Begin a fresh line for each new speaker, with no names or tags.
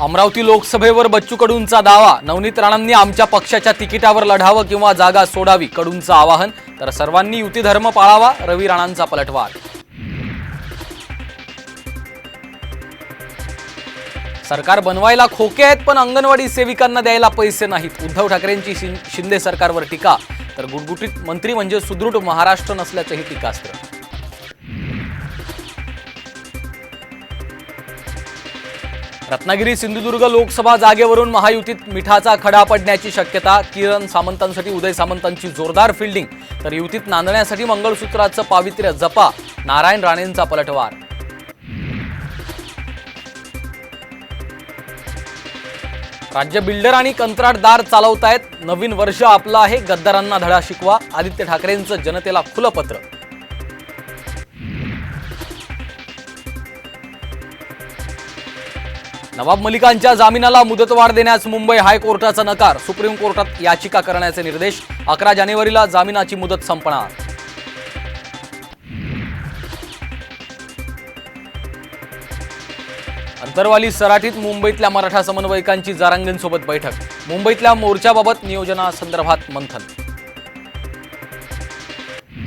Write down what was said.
अमरावती लोकसभेवर बच्चू कडूंचा दावा. नवनीत राणांनी आमच्या पक्षाच्या तिकिटावर लढावं किंवा जागा सोडावी कडूंचं आवाहन. तर सर्वांनी युती धर्म पाळावा रवी राणांचा पलटवार. सरकार बनवायला खोके आहेत पण अंगणवाडी सेविकांना द्यायला पैसे नाहीत. उद्धव ठाकरेंची शिंदे सरकारवर टीका. तर गुटगुटीत मंत्री म्हणजे सुदृढ महाराष्ट्र नसल्याचंही टीकास्त्र. रत्नागिरी सिंधुदुर्ग लोकसभा जागेवरून महायुतीत मिठाचा खडा पडण्याची शक्यता किरण सामंतांसाठी उदय सामंतांची जोरदार फिल्डिंग तर युतीत नांदण्यासाठी मंगळसूत्राचं पावित्र्य जपा नारायण राणेंचा पलटवार. राज्य बिल्डर आणि कंत्राटदार चालवतायत नवीन वर्ष आपलं आहे गद्दारांना धडा शिकवा आदित्य ठाकरेंचं जनतेला खुलं पत्र. नवाब मलिकांच्या जामिनाला मुदतवाढ देण्यास मुंबई हायकोर्टाचा नकार. सुप्रीम कोर्टात याचिका करण्याचे निर्देश अकरा जानेवारीला जामिनाची मुदत संपणार. अंतरवाली सराठीत मुंबईतल्या मराठा समन्वयकांची जारांगींसोबत बैठक. मुंबईतल्या मोर्चाबाबत नियोजनासंदर्भात मंथन.